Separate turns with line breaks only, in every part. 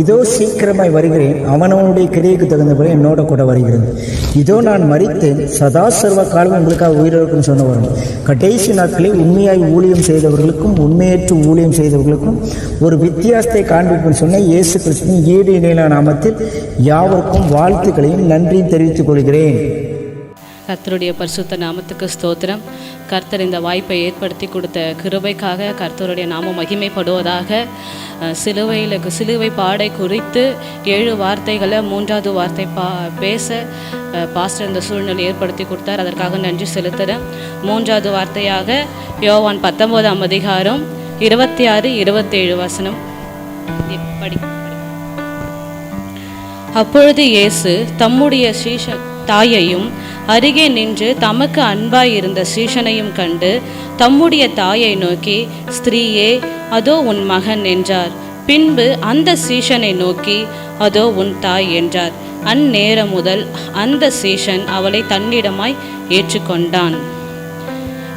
இதோ சீக்கிரமாய் வருகிறேன். அவனவனுடைய கிரியைக்கு தகுந்தபடி என்னோட கூட வருகிறது. இதோ நான் மறித்தேன் சதா சர்வ காலம் உங்களுக்காக உயிரிழக்கும் சொன்னவரும் கடைசி நாட்களில் உண்மையாய் ஊழியம் செய்தவர்களுக்கும் உண்மையற்று ஊழியம் செய்தவர்களுக்கும் ஒரு வித்தியாசத்தை காண்பிக்கும் சொன்ன இயேசு கிறிஸ்துவின் ஈடு இணையிலான நாமத்தில் யாவருக்கும் வாழ்த்துக்களையும் நன்றியும் தெரிவித்துக் கொள்கிறேன்.
கத்தருடைய பரிசுத்த நாமத்துக்கு ஸ்தோத்திரம். கர்த்தர் இந்த வாய்ப்பை ஏற்படுத்தி கொடுத்த கிருபைக்காக கர்த்தருடைய நாமம் மகிமைப்படுவதாக சிலுவையில் சிலுவை பாடை குறித்து ஏழு வார்த்தைகளை மூன்றாவது வார்த்தை பா பேச பாஸ்டர் இந்த சூழ்நிலை ஏற்படுத்தி கொடுத்தார். அதற்காக நன்றி செலுத்துகிறேன் மூன்றாவது வார்த்தையாக யோவான் பத்தொம்போதாம் அதிகாரம் இருபத்தி ஆறு இருபத்தேழு வசனம். படி அப்பொழுது இயேசு தம்முடைய சீஷ தாயையும் அருகே நின்று தமக்கு அன்பாய் இருந்த சீஷனையும் கண்டு தம்முடைய தாயை நோக்கி ஸ்திரீயே அதோ உன் மகன் என்றார். பின்பு அந்த சீஷனை நோக்கி அதோ உன் தாய் என்றார். அந்நேரம் முதல் அந்த சீஷன் அவளை தன்னிடமாய் ஏற்றுக்கொண்டான்.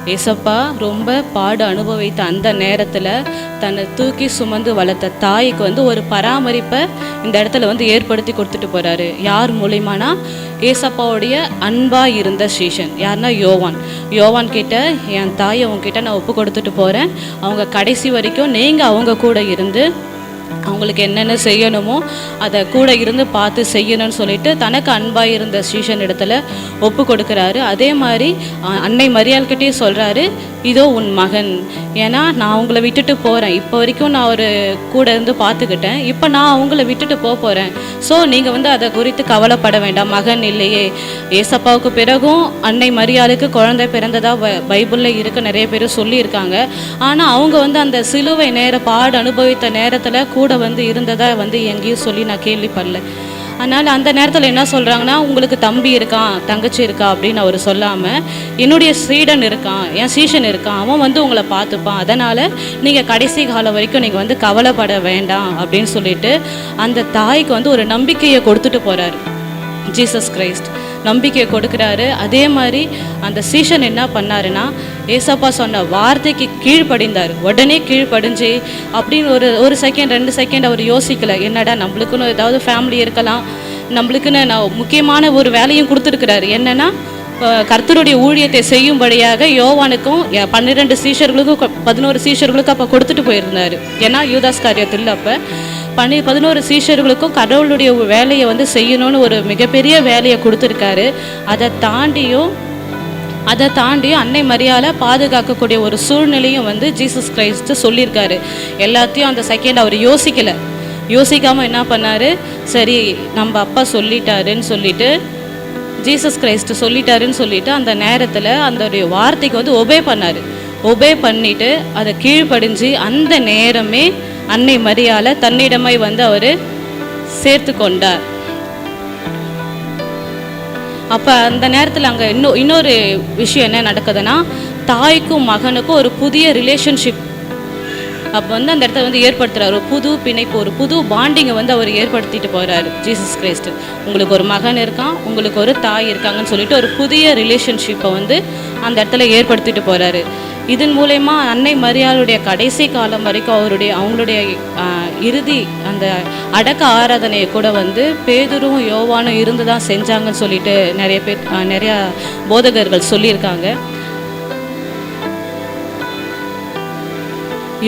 ஏசப்பா ரொம்ப பாடு அனுபவித்த அந்த நேரத்தில் தன்னை தூக்கி சுமந்து வளர்த்த தாய்க்கு வந்து ஒரு பராமரிப்பை இந்த இடத்துல வந்து ஏற்படுத்தி கொடுத்துட்டு போகிறாரு யார் மூலியமானா ஏசப்பாவுடைய அன்பாக இருந்த சீஷன். யாருன்னா யோவான். யோவான் கிட்ட என் தாயை உங்ககிட்ட நான் ஒப்பு கொடுத்துட்டு போகிறேன் அவங்க கடைசி வரைக்கும் நீங்கள் அவங்க கூட இருந்து அவங்களுக்கு என்னென்ன செய்யணுமோ அதை கூட இருந்து பார்த்து செய்யணும்னு சொல்லிட்டு தனக்கு அன்பாக இருந்த ஸ்ரீஷன் இடத்துல ஒப்பு கொடுக்குறாரு. அதே மாதிரி அன்னை மரியாள்கிட்டேயும் சொல்கிறாரு இதோ உன் மகன். ஏன்னா நான் உங்களை விட்டுட்டு போகிறேன் இப்போ வரைக்கும் நான் ஒரு கூட இருந்து பார்த்துக்கிட்டேன். இப்போ நான் அவங்கள விட்டுட்டு போக போகிறேன் ஸோ நீங்கள் வந்து அதை குறித்து கவலைப்பட வேண்டாம். மகன் இல்லையே. ஏசப்பாவுக்கு பிறகும் அன்னை மரியாளுக்கு குழந்தை பிறந்ததாக ப- பைபிளில் இருக்க. நிறைய பேர் சொல்லியிருக்காங்க. ஆனால் அவங்க வந்து அந்த சிலுவை நேர பாடு அனுபவித்த நேரத்தில் கூட வந்து இருந்ததாக வந்து எங்கேயும் சொல்லி நான் கேள்விப்படல. அதனால் அந்த நேரத்தில் என்ன சொல்கிறாங்கன்னா உங்களுக்கு தம்பி இருக்கான் தங்கச்சி இருக்கா? அப்படின்னு அவர் சொல்லாமல் என்னுடைய சீடன் இருக்கான். என் சீஷன் இருக்கான். அவன் வந்து உங்களை பார்த்துப்பான். அதனால் நீங்கள் கடைசி காலம் வரைக்கும் நீங்கள் வந்து கவலைப்பட வேண்டாம். அப்படின்னு சொல்லிட்டு அந்த தாய்க்கு வந்து ஒரு நம்பிக்கையை கொடுத்துட்டு போகிறார் ஜீசஸ் கிரைஸ்ட் நம்பிக்கையை கொடுக்குறாரு. அதே மாதிரி அந்த சீஷன் என்ன பண்ணாருன்னா ஏசப்பா சொன்ன வார்த்தைக்கு கீழ்ப்படிந்தார். உடனே கீழ்ப்படிஞ்சு அப்படின்னு ஒரு ஒரு செகண்ட் ரெண்டு செகண்ட் அவர் யோசிக்கல. என்னடா நம்மளுக்குன்னு ஏதாவது ஃபேமிலி இருக்கலாம். நம்மளுக்குன்னு நான் முக்கியமான ஒரு வேலையும் கொடுத்துருக்குறாரு. என்னன்னா கர்த்தருடைய ஊழியத்தை செய்யும்படியாக யோவானுக்கும் பன்னிரெண்டு சீஷர்களுக்கும் பதினோரு சீஷர்களுக்கும் அப்போ கொடுத்துட்டு போயிருந்தார். ஏன்னா யூதாஸ் காரியத்தில் அப்போ பன்னி பதினோரு சீஷர்களுக்கும் கடவுளுடைய வேலையை வந்து செய்யணும்னு ஒரு மிகப்பெரிய வேலையை கொடுத்துருக்காரு. அதை தாண்டியும் அதை தாண்டியும் அன்னை மரியாதை பாதுகாக்கக்கூடிய ஒரு சூழ்நிலையும் வந்து ஜீசஸ் கிரைஸ்ட் சொல்லியிருக்காரு. எல்லாத்தையும் அந்த செகண்ட் அவர் யோசிக்கலை. யோசிக்காமல் என்ன பண்ணாரு? சரி நம்ம அப்பா சொல்லிட்டாருன்னு சொல்லிட்டு ஜீசஸ் கிரைஸ்ட் சொல்லிட்டாருன்னு சொல்லிட்டு அந்த நேரத்தில் அந்த ஒரு வார்த்தைக்கு வந்து ஒபே பண்ணார். ஒபே பண்ணிவிட்டு அதை கீழ்ப்படிஞ்சு அந்த நேரமே அன்னை மரியால தன்னிடமை வந்து அவர் சேர்த்து கொண்டார். அப்போ அந்த நேரத்தில் அங்கே இன்னும் இன்னொரு விஷயம் என்ன நடக்குதுன்னா தாய்க்கும் மகனுக்கும் ஒரு புதிய ரிலேஷன்ஷிப் அப்போ வந்து அந்த இடத்த வந்து ஏற்படுத்துகிறார் ஒரு புது பிணைப்பு ஒரு புது பாண்டிங்கை வந்து அவர் ஏற்படுத்திட்டு போகிறாரு ஜீசஸ் கிரைஸ்ட் உங்களுக்கு ஒரு மகன் இருக்கான் உங்களுக்கு ஒரு தாய் இருக்காங்கன்னு சொல்லிட்டு ஒரு புதிய ரிலேஷன்ஷிப்பை வந்து அந்த இடத்துல ஏற்படுத்திட்டு போகிறாரு இதன் மூலயமா அன்னை மரியாளுடைய கடைசி காலம் வரைக்கும் அவருடைய அவங்களுடைய இறுதி அந்த அடக்க ஆராதனையை கூட வந்து பேதுரும் யோவானும் இருந்து தான் செஞ்சாங்கன்னு சொல்லிட்டு நிறைய பேர் நிறைய போதகர்கள் சொல்லியிருக்காங்க.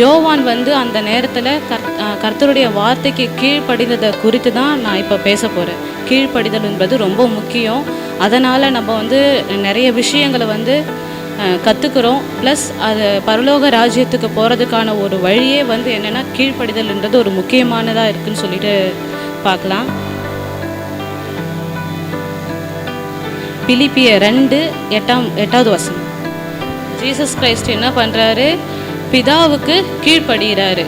யோவான் வந்து அந்த நேரத்தில் கர் கர்த்தருடைய வார்த்தைக்கு கீழ்ப்படிந்ததை குறித்து தான் நான் இப்போ பேச போகிறேன் கீழ்ப்படிதல் என்பது ரொம்ப முக்கியம். அதனால் நம்ம வந்து நிறைய விஷயங்களை வந்து கற்றுக்குறோம் ப்ளஸ் அது பரலோக ராஜ்யத்துக்கு போகிறதுக்கான ஒரு வழியே வந்து என்னென்னா கீழ்ப்படிதல்ன்றது ஒரு முக்கியமானதாக இருக்குன்னு சொல்லிட்டு பார்க்கலாம் பிலிப்பிய ரெண்டு எட்டாம் எட்டாவது வசனம். ஜீசஸ் கிரைஸ்ட் என்ன பண்ணுறாரு பிதாவுக்கு கீழ்ப்படுகிறாரு.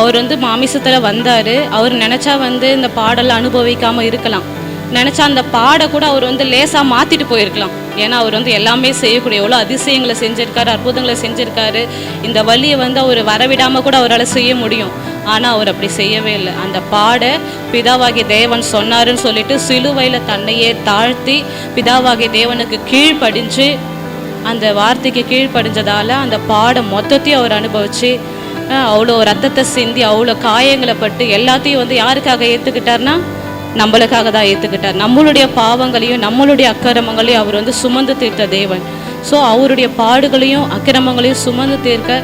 அவர் வந்து மாமிசத்தில் வந்தார். அவர் நினச்சா வந்து இந்த பாடலை அனுபவிக்காமல் இருக்கலாம். நினச்சா அந்த பாடை கூட அவர் வந்து லேசாக மாற்றிட்டு போயிருக்கலாம். ஏன்னா அவர் வந்து எல்லாமே செய்யக்கூடிய எவ்வளோ அதிசயங்களை செஞ்சுருக்காரு அற்புதங்களை செஞ்சுருக்காரு. இந்த வழியை வந்து அவர் வரவிடாமல் கூட அவரால் செய்ய முடியும். ஆனால் அவர் அப்படி செய்யவே இல்லை. அந்த பாடை பிதாவாகிய தேவன் சொன்னாருன்னு சொல்லிட்டு சிலுவையில் தன்னையே தாழ்த்தி பிதாவாகிய தேவனுக்கு கீழ்ப்படிஞ்சு அந்த வார்த்தைக்கு கீழ்ப்படிஞ்சதால் அந்த பாடம் மொத்தத்தையும் அவர் அனுபவிச்சு அவ்வளோ ரத்தத்தை சிந்தி அவ்வளோ காயங்களை பட்டு எல்லாத்தையும் வந்து யாருக்காக ஏற்றுக்கிட்டார்னா நம்மளுக்காக தான் ஏற்றுக்கிட்டார் நம்மளுடைய பாவங்களையும் நம்மளுடைய அக்கிரமங்களையும் அவர் வந்து சுமந்து தீர்த்த தேவன். ஸோ அவருடைய பாடுகளையும் அக்கிரமங்களையும் சுமந்து தீர்க்க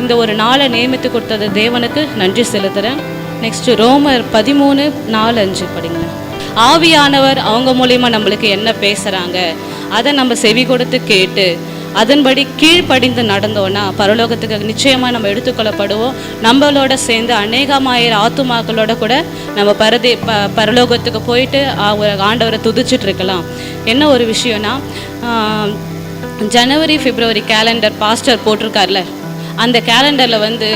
இந்த ஒரு நாளை நியமித்து கொடுத்தது தேவனுக்கு நன்றி செலுத்துகிறேன் நெக்ஸ்ட் ரோமர் பதிமூணு நாலு அஞ்சு படிங்களேன். ஆவியானவர் அவங்க மூலியமாக நம்மளுக்கு என்ன பேசுகிறாங்க அதை நம்ம செவி கொடுத்து கேட்டு அதன்படி கீழ்ப்படிந்து நடந்தோன்னா பரலோகத்துக்கு நிச்சயமாக நம்ம எடுத்துக்கொள்ளப்படுவோம். நம்மளோட சேர்ந்து அநேகமாயிரம் ஆத்துமாக்களோட கூட நம்ம பரதே ப பரலோகத்துக்கு போயிட்டு ஒரு ஆண்டவரை துதிச்சிட்டு இருக்கலாம் என்ன ஒரு விஷயம்னா ஜனவரி பிப்ரவரி கேலண்டர் பாஸ்டர் போட்டிருக்கார்ல அந்த கேலண்டரில் வந்து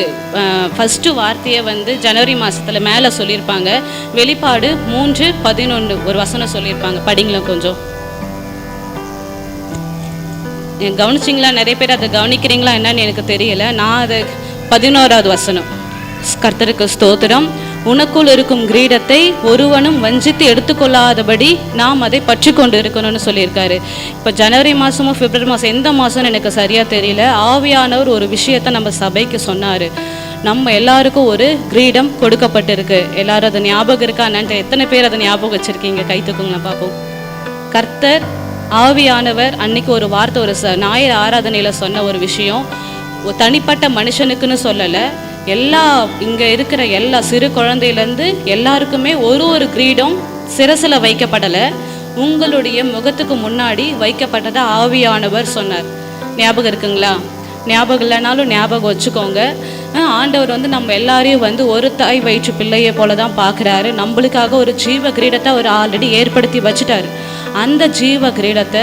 ஃபஸ்ட்டு வார்த்தையை வந்து ஜனவரி மாதத்தில் மேலே சொல்லியிருப்பாங்க. வெளிப்பாடு மூன்று பதினொன்று ஒரு வசனம் சொல்லியிருப்பாங்க. படிங்களேன் கொஞ்சம். கவனிச்சிங்களா? நிறைய பேர் அதை கவனிக்கிறீங்களா? என்னன்னு எனக்கு தெரியல. நான் அது பதினோராவது வசனம். கர்த்தருக்கு ஸ்தோத்திரம். உனக்குள் இருக்கும் கிரீடத்தை ஒருவனும் வஞ்சித்து எடுத்துக்கொள்ளாதபடி நாம் அதை பற்றி கொண்டு இருக்கணும்னு சொல்லியிருக்காரு. இப்போ ஜனவரி மாதமோ பிப்ரவரி மாதம் எந்த மாதம்னு எனக்கு சரியாக தெரியல. ஆவியானவர் ஒரு விஷயத்தை நம்ம சபைக்கு சொன்னார். நம்ம எல்லாருக்கும் ஒரு கிரீடம் கொடுக்கப்பட்டிருக்கு. எல்லாரும் அதை ஞாபகம் இருக்கா? என்னன்ட்டு எத்தனை பேர் அதை ஞாபகம் வச்சுருக்கீங்க? கை பார்ப்போம். கர்த்தர் ஆவியானவர் அன்னைக்கு ஒரு வார்த்தை ஒரு ச ஞாயிறு ஆராதனையில் சொன்ன ஒரு விஷயம். தனிப்பட்ட மனுஷனுக்குன்னு சொல்லலை. எல்லா இங்கே இருக்கிற எல்லா சிறு குழந்தையிலேருந்து எல்லாருக்குமே ஒரு ஒரு கிரீடம் சிரசில் வைக்கப்படலை. உங்களுடைய முகத்துக்கு முன்னாடி வைக்கப்பட்டதை ஆவியானவர் சொன்னார். ஞாபகம் இருக்குங்களா? ஞாபகம் இல்லைனாலும் ஞாபகம் வச்சுக்கோங்க. ஆண்டவர் வந்து நம்ம எல்லாரையும் வந்து ஒரு தாய் வயிற்று பிள்ளையை போல தான் பார்க்குறாரு. நம்மளுக்காக ஒரு ஜீவ கிரீடத்தை அவர் ஆல்ரெடி ஏற்படுத்தி வச்சுட்டாரு. அந்த ஜீவ கிரீடத்தை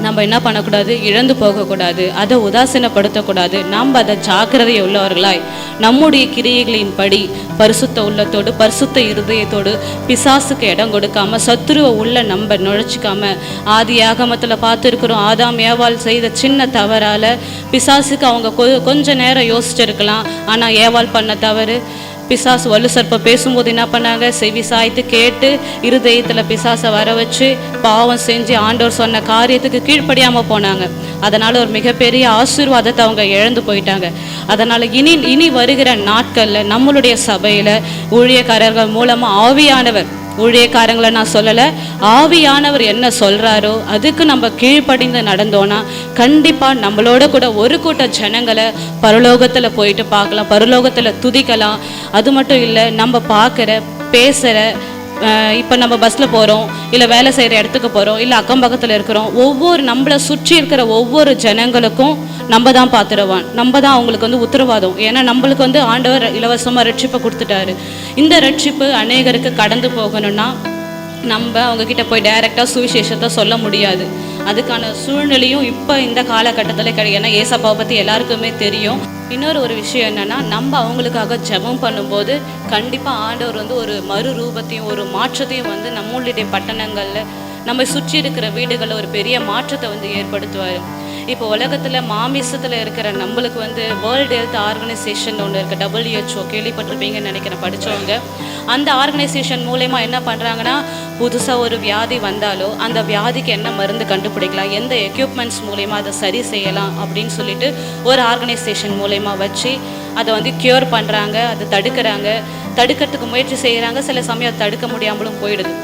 நம்ம என்ன பண்ணக்கூடாது? இழந்து போகக்கூடாது. அதை உதாசீனப்படுத்தக்கூடாது. நாம் அதை ஜாக்கிரதை உள்ளவர்களாய் நம்முடைய கிரியைகளின் படி பரிசுத்த உள்ளத்தோடு பரிசுத்த இருதயத்தோடு பிசாசுக்கு இடம் கொடுக்காம சத்துருவை உள்ள நம்ம நுழைச்சிக்காம ஆதி ஆகமத்தில் பார்த்துருக்குறோம். ஆதாம் ஏவாள் செய்த சின்ன தவறால பிசாசுக்கு அவங்க கொ- கொஞ்ச நேரம் யோசிச்சிருக்கலாம். ஆனால் ஏவாள் பண்ண தவறு பிசாசு வலு சர்ப்பம் பேசும்போது என்ன பண்ணாங்க? செவி சாய்த்து கேட்டு இருதயத்தில் பிசாசை வர வச்சு பாவம் செஞ்சு ஆண்டவர் சொன்ன காரியத்துக்கு கீழ்ப்படியாமல் போனாங்க. அதனால் ஒரு மிகப்பெரிய ஆசீர்வாதத்தை அவங்க இழந்து போயிட்டாங்க. அதனால் இனி இனி வருகிற நாட்களில் நம்மளுடைய சபையில் ஊழியக்காரர்கள் மூலமாக ஆவியானவர் ஊழியக்காரங்களை நான் சொல்லலை. ஆவியானவர் என்ன சொல்கிறாரோ அதுக்கு நம்ம கீழ்ப்படிந்து நடந்தோன்னா கண்டிப்பாக நம்மளோட கூட ஒரு கூட்ட ஜனங்களை பரலோகத்தில் போயிட்டு பார்க்கலாம் பரலோகத்தில் துதிக்கலாம். அது மட்டும் இல்லை நம்ம பார்க்குற பேசுகிற இப்போ நம்ம பஸ்ஸில் போகிறோம் இல்லை வேலை செய்கிற இடத்துக்கு போகிறோம் இல்லை அக்கம் பக்கத்தில் இருக்கிறோம் ஒவ்வொரு நம்மளை சுற்றி இருக்கிற ஒவ்வொரு ஜனங்களுக்கும் நம்ம தான் பார்த்துருவான் நம்ம தான் அவங்களுக்கு வந்து உத்தரவாதம். ஏன்னா நம்மளுக்கு வந்து ஆண்டவர் இலவசமாக ரட்சிப்பை கொடுத்துட்டாரு. இந்த ரட்சிப்பு அநேகருக்கு கடந்து போகணும்னா நம்ம அவங்கக்கிட்ட போய் டைரெக்டாக சுவிசேஷத்தை சொல்ல முடியாது. அதுக்கான சூழ்நிலையும் இப்போ இந்த காலகட்டத்தில் கிடையாது ஏன்னா ஏசப்பாவை பற்றி எல்லாருக்குமே தெரியும். இன்னொரு ஒரு விஷயம் என்னென்னா நம்ம அவங்களுக்காக ஜெபம் பண்ணும்போது கண்டிப்பாக ஆண்டவர் வந்து ஒரு மறு ரூபத்தையும் ஒரு மாற்றத்தையும் வந்து நம்மளுடைய பட்டணங்களில் நம்ம சுற்றி இருக்கிற வீடுகளில் ஒரு பெரிய மாற்றத்தை வந்து ஏற்படுத்துவார். இப்போ உலகத்தில் மாமிசத்தில் இருக்கிற நம்மளுக்கு வந்து வேர்ல்டு ஹெல்த் ஆர்கனைசேஷன் ஒன்று இருக்குது டபிள்யூஹெச்ஓ கேள்விப்பட்டிருப்பீங்கன்னு நினைக்கிறேன் படித்தவங்க அந்த ஆர்கனைசேஷன் மூலயமா என்ன பண்ணுறாங்கன்னா புதுசாக ஒரு வியாதி வந்தாலோ அந்த வியாதிக்கு என்ன மருந்து கண்டுபிடிக்கலாம் எந்த எக்யூப்மெண்ட்ஸ் மூலயமா அதை சரி செய்யலாம் அப்படின்னு சொல்லிட்டு ஒரு ஆர்கனைசேஷன் மூலயமா வச்சு அதை வந்து க்யூர் பண்ணுறாங்க அதை தடுக்கிறாங்க. தடுக்கிறதுக்கு முயற்சி செய்கிறாங்க சில சமயம் அதை தடுக்க முடியாமலும் போயிடுது.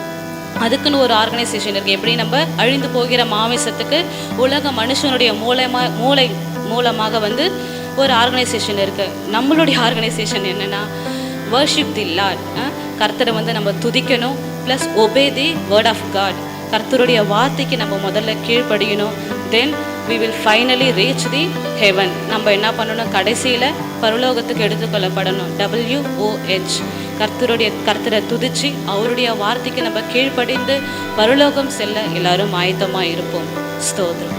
அதுக்குன்னு ஒரு ஆர்கனைசேஷன் இருக்குது எப்படி நம்ம அழிந்து போகிற மாமிசத்துக்கு உலக மனுஷனுடைய மூலமா மூளை மூலமாக வந்து ஒரு ஆர்கனைசேஷன் இருக்குது நம்மளுடைய ஆர்கனைசேஷன் என்னென்னா வர்ஷிப் தி லார்ட் கர்த்தரை வந்து நம்ம துதிக்கணும். Plus obey the word of God கர்த்தருடைய வார்த்தைக்கு நம்ம முதல்ல கீழ்ப்படியணும். Then we will finally reach the heaven நம்ம என்ன பண்ணணும்? கடைசியில் பரலோகத்துக்கு எடுத்துக்கொள்ளப்படணும். டபிள்யூஓஹெச் கர்த்தருடைய கர்த்தரை துதிச்சு அவருடைய வார்த்தைக்கு நம்ம கீழ்ப்படிந்து பரலோகம் செல்ல எல்லாரும் ஆயத்தமாக இருப்போம் ஸ்தோத்திரம்.